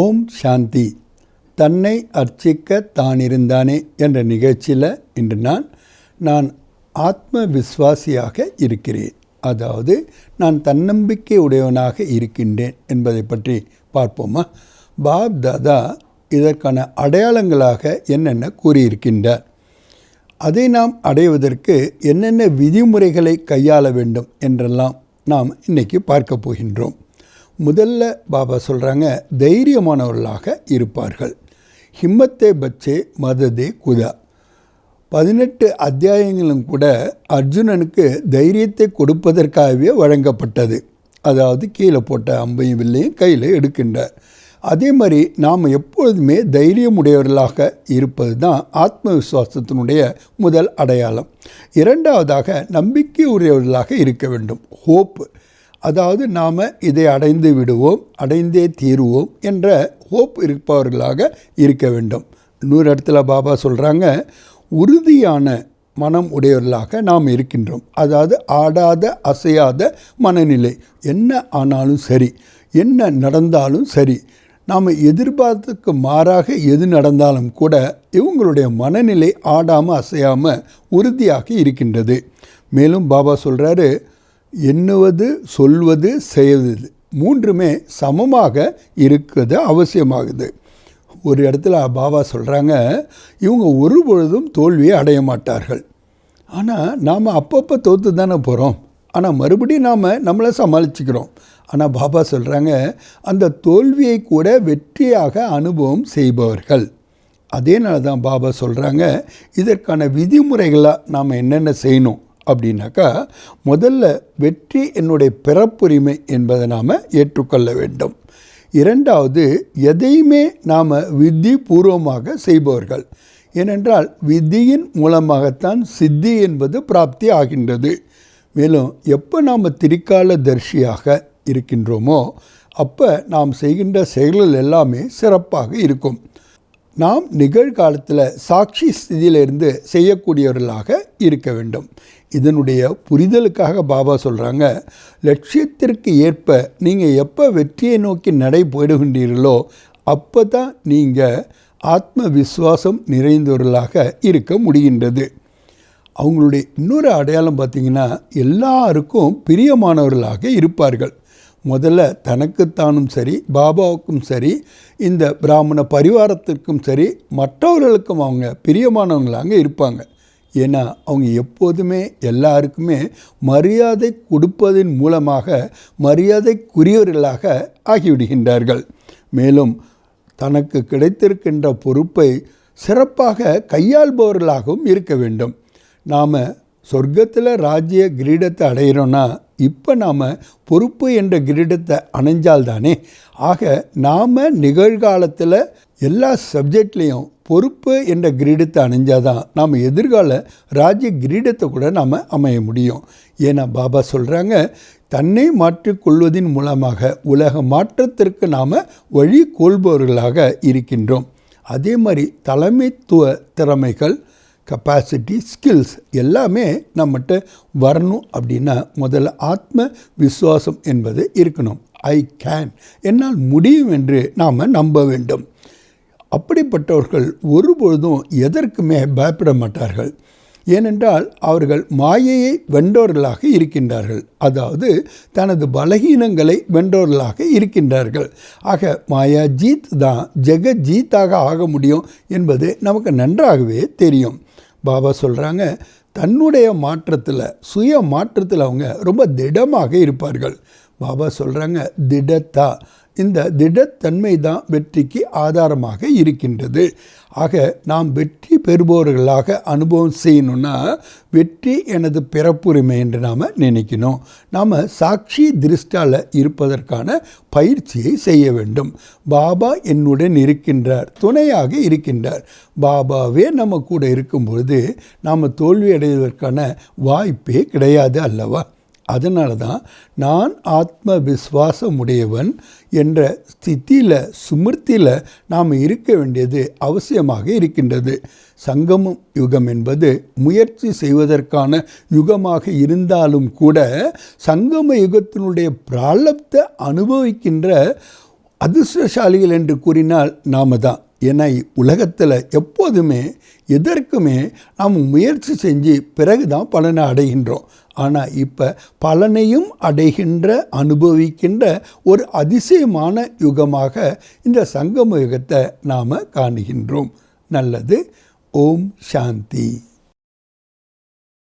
ஓம் சாந்தி. தன்னை அர்ச்சிக்க தான் இருந்தானே என்ற நிகழ்ச்சியில் இன்று நான் நான் ஆத்ம விஸ்வாசியாக இருக்கிறேன். அதாவது நான் தன்னம்பிக்கை உடையவனாக இருக்கின்றேன் என்பதை பற்றி பார்ப்போமா? பாப் தாதா இதற்கான அடையாளங்களாக என்னென்ன கூறியிருக்கின்றார்? அதை நாம் அடைவதற்கு என்னென்ன விதிமுறைகளை கையாள வேண்டும் என்றெல்லாம் நாம் இன்றைக்கி பார்க்க போகின்றோம். முதல்ல பாபா சொல்கிறாங்க தைரியமானவர்களாக இருப்பார்கள். ஹிம்மத்தே பச்சே மததே குதா. பதினெட்டு அத்தியாயங்களும் கூட அர்ஜுனனுக்கு தைரியத்தை கொடுப்பதற்காகவே வழங்கப்பட்டது. அதாவது கீழே போட்ட அம்பையும் வில்லையும் கையில் எடுக்கின்றார். அதே மாதிரி நாம் எப்பொழுதுமே தைரியமுடையவர்களாக இருப்பது தான் ஆத்ம விசுவாசத்தினுடைய முதல் அடையாளம். இரண்டாவதாக நம்பிக்கை உடையவர்களாக இருக்க வேண்டும். ஹோப்பு அதாவது நாம் இதை அடைந்து விடுவோம் அடைந்தே தீருவோம் என்ற ஹோப் இருப்பவர்களாக இருக்க வேண்டும். இன்னொரு இடத்துல பாபா சொல்கிறாங்க உறுதியான மனம் உடையவர்களாக நாம் இருக்கின்றோம். அதாவது ஆடாத அசையாத மனநிலை. என்ன ஆனாலும் சரி என்ன நடந்தாலும் சரி நாம் எதிர்பார்த்துக்கு மாறாக எது நடந்தாலும் கூட இவங்களுடைய மனநிலை ஆடாமல் அசையாமல் உறுதியாக இருக்கின்றது. மேலும் பாபா சொல்கிறாரு எண்ணுவது சொல்வது செய்வது மூன்றுமே சமமாக இருக்கிறது அவசியமாகுது. ஒரு இடத்துல பாபா சொல்கிறாங்க இவங்க ஒரு பொழுதும் தோல்வியை அடைய மாட்டார்கள். ஆனால் நாம் அப்பப்போ தோற்று தானே போகிறோம் ஆனால் மறுபடியும் நாம் நம்மளை சமாளிச்சுக்கிறோம். ஆனால் பாபா சொல்கிறாங்க அந்த தோல்வியை கூட வெற்றியாக அனுபவம் செய்பவர்கள். அதேனால தான் பாபா சொல்கிறாங்க இதற்கான விதிமுறைகளாக நாம் என்னென்ன செய்யணும்? அப்படின்னாக்கா முதல்ல வெற்றி என்னுடைய பிறப்புரிமை என்பதை நாம் ஏற்றுக்கொள்ள வேண்டும். இரண்டாவது எதையுமே நாம் வித்தி பூர்வமாக செய்பவர்கள். ஏனென்றால் வித்தியின் மூலமாகத்தான் சித்தி என்பது பிராப்தி ஆகின்றது. மேலும் எப்போ நாம் திரிகால தரிசியாக இருக்கின்றோமோ அப்போ நாம் செய்கின்ற செயல்கள் எல்லாமே சிறப்பாக இருக்கும். நாம் நிகழ்காலத்தில் சாட்சி ஸ்திதியிலிருந்து செய்யக்கூடியவர்களாக இருக்க வேண்டும். இதனுடைய புரிதலுக்காக பாபா சொல்கிறாங்க லட்சியத்திற்கு ஏற்ப நீங்கள் எப்போ வெற்றியை நோக்கி நடை போயிடுகின்றீர்களோ அப்போ தான் நீங்கள் ஆத்ம விஸ்வாசம் நிறைந்தவர்களாக இருக்க முடிகின்றது. அவங்களுடைய இன்னொரு அடையாளம் பார்த்திங்கன்னா எல்லாருக்கும் பிரியமானவர்களாக இருப்பார்கள். முதல்ல தனக்குத்தானும் சரி பாபாவுக்கும் சரி இந்த பிராமண பரிவாரத்திற்கும் சரி மற்றவர்களுக்கும் அவங்க பிரியமானவங்களாக இருப்பாங்க. ஏன்னா அவங்க எப்போதுமே எல்லாருக்குமே மரியாதை கொடுப்பதன் மூலமாக மரியாதைக்குரியவர்களாக ஆகிவிடுகின்றார்கள். மேலும் தனக்கு கிடைத்திருக்கின்ற பொறுப்பை சிறப்பாக கையாள்பவர்களாகவும் இருக்க வேண்டும். நாம் சொர்க்கத்தில் ராஜ்ய கிரீடத்தை அடையிறோன்னா இப்போ நாம் பொறுப்பு என்ற கிரீடத்தை அணைஞ்சால்தானே? ஆக நாம் நிகழ்காலத்தில் எல்லா சப்ஜெக்ட்லேயும் பொறுப்பு என்ற கிரீடத்தை அணிஞ்சாதான் நாம் எதிர்கால ராஜ்ய கிரீடத்தை கூட நாம் அமைய முடியும். ஏன்னா பாபா சொல்கிறாங்க தன்னை மாற்றிக்கொள்வதன் மூலமாக உலக மாற்றத்திற்கு நாம் வழி கொள்பவர்களாக இருக்கின்றோம். அதே மாதிரி தலைமைத்துவ திறமைகள் கப்பாசிட்டி ஸ்கில்ஸ் எல்லாமே நம்மகிட்ட வரணும் அப்படின்னா முதல்ல ஆத்ம விசுவாசம் என்பது இருக்கணும். ஐ கேன் என்னால் முடியும் என்று நாம் நம்ப வேண்டும். அப்படிப்பட்டவர்கள் ஒருபொழுதும் எதற்குமே பயப்பட மாட்டார்கள். ஏனென்றால் அவர்கள் மாயையை வென்றவர்களாக இருக்கின்றார்கள். அதாவது தனது பலகீனங்களை வென்றவர்களாக இருக்கின்றார்கள். ஆக மாயா ஜீத் தான் ஜெகஜீத்தாக ஆக முடியும் என்பது நமக்கு நன்றாகவே தெரியும். பாபா சொல்கிறாங்க தன்னுடைய மாற்றத்தில் சுய மாற்றத்தில் அவங்க ரொம்ப திடமாக இருப்பார்கள். பாபா சொல்கிறாங்க திடத்தா இந்த திடத்தன்மை தான் வெற்றிக்கு ஆதாரமாக இருக்கின்றது. ஆக நாம் வெற்றி பெறுபவர்களாக அனுபவம் செய்யணும்னா வெற்றி எனது பிறப்புரிமை என்று நாம் நினைக்கணும். நாம் சாட்சி திருஷ்டால இருப்பதற்கான பயிற்சியை செய்ய வேண்டும். பாபா என்னுடன் இருக்கின்றார் துணையாக இருக்கின்றார். பாபாவே நம்ம கூட இருக்கும் பொழுது நாம் தோல்வி அடைவதற்கான வாய்ப்பே கிடையாது அல்லவா? அதனால தான் நான் ஆத்ம விஸ்வாசம் உடையவன் என்ற ஸ்தித்தியில் சுமிருத்தியில் நாம் இருக்க வேண்டியது அவசியமாக இருக்கின்றது. சங்கமம் யுகம் என்பது முயற்சி செய்வதற்கான யுகமாக இருந்தாலும் கூட சங்கம யுகத்தினுடைய பிராலப்த அனுபவிக்கின்ற அதிர்ஷ்டசாலிகள் என்று கூறினால் நாம தான். ஏன்னா உலகத்தில் எப்போதுமே எதற்குமே நாம் முயற்சி செஞ்சு பிறகு தான் பலனை அடைகின்றோம். ஆனால் இப்போ பலனையும் அடைகின்ற அனுபவிக்கின்ற ஒரு அதிசயமான யுகமாக இந்த சங்கம யுகத்தை நாம் காணுகின்றோம். நல்லது. ஓம் சாந்தி.